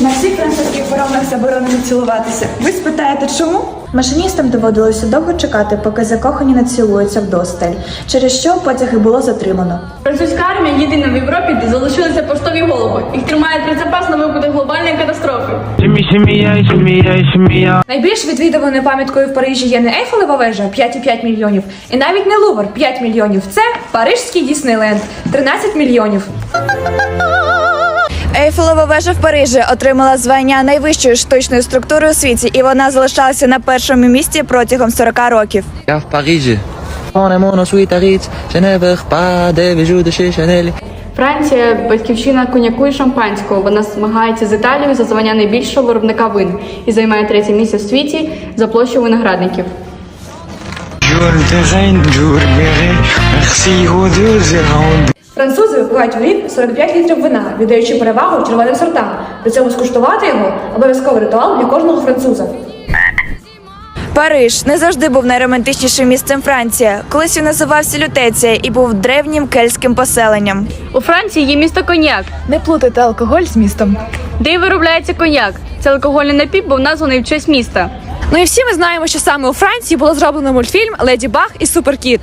На всіх французьких паромах заборонено цілуватися. Ви спитаєте, чому? Машиністам доводилося довго чекати, поки закохані націлуються вдосталь, через що потяги було затримано. Французька армія єдина в Європі, де залишилися поштові голуби. Їх тримають про запас на випадок глобальної катастрофи. Найбільш відвідуваною пам'яткою в Парижі є не Ейфелева вежа 5,5 мільйонів, і навіть не Лувр 5 мільйонів. Це Парижський Діснейленд 13 мільйонів. Ейфелева вежа в Парижі отримала звання найвищої штучної структури у світі, і вона залишалася на першому місці протягом 40 років. Я в Парижі. Франція батьківщина коньяку і шампанського. Вона змагається з Італією за звання найбільшого виробника вин і займає третє місце в світі за площу виноградників. Французи випивають в рік 45 літрів вина, віддаючи перевагу червоним сортам. При цьому скуштувати його обов'язковий ритуал для кожного француза. Париж не завжди був найромантичнішим місцем Франції. Колись він називався Лютеція і був древнім кельтським поселенням. У Франції є місто коньяк, Не плутайте алкоголь з містом. де й виробляється коньяк. Це алкогольний напій був названий в честь міста. Ну і всі ми знаємо, що саме у Франції було зроблено мультфільм Леді Баг і Суперкіт.